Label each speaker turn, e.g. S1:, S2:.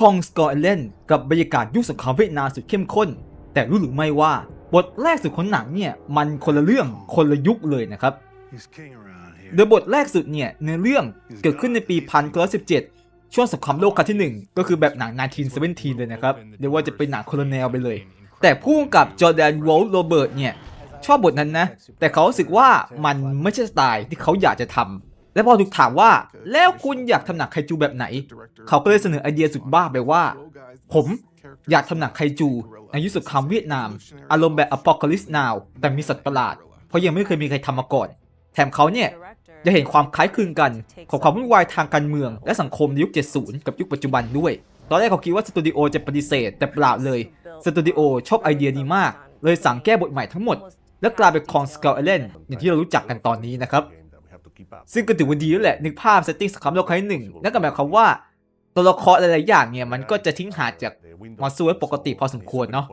S1: คองสกอร์เลนกับบรรยากาศยุคสงครามเวียดนามสุดเข้มข้น แต่รู้หรือไม่ว่าบทแรกสุดของหนังเนี่ยมันคนละเรื่องคนละยุคเลยนะครับ
S2: He's king around here.
S1: โดยบทแรกสุดเนี่ยในเรื่องเกิดขึ้นในปี 1917 ช่วงสงครามโลกครั้งที่ 1 ก็คือแบบหนัง 1917 เลยนะครับเรียกว่าจะเป็นหนังโคโลเนลไปเลย แต่ผู้กำกับจอร์แดนวอลโรเบิร์ตเนี่ยชอบบทนั้นนะ แต่เขารู้สึกว่ามันไม่ใช่สไตล์ที่เขาอยากจะทำ และพอถูกถามว่าแล้วคุณอยากทำหนังไคจูแบบไหน เขาก็เลยเสนอไอเดียสุดบ้าไปว่า ผมอยากทำหนังไคจูในยุคสงครามเวียดนาม อารมณ์แบบ Apocalypse Now แต่มีสัตว์ประหลาด เพราะยังไม่เคยมีใครทำมาก่อน แถมเขาเนี่ยจะเห็นความคล้ายคลึงกัน ของความวุ่นวายทางการเมือง และสังคมในยุค 70 กับยุคปัจจุบันด้วย ตอนแรกเขาคิดว่าสตูดิโอจะปฏิเสธ แต่เปล่าเลย สตูดิโอชอบไอเดียนี้มาก เลยสั่งแก้บทใหม่ทั้งหมด และกลายเป็นคองสเก l เอเลนอย่างที่เรารู้จักกันตอนนี้นะครับ ซึ่งก็ถือว่าดีแล้วแหละ นึกภาพเซตติ้งสงครามโลกครั้งที่หนึ่งนั่นก็หมายความว่าตัวละครหลายๆอย่างเนี่ยมันก็จะทิ้งห่างจากมอนสเตอร์ปกติพอสมควรเนาะ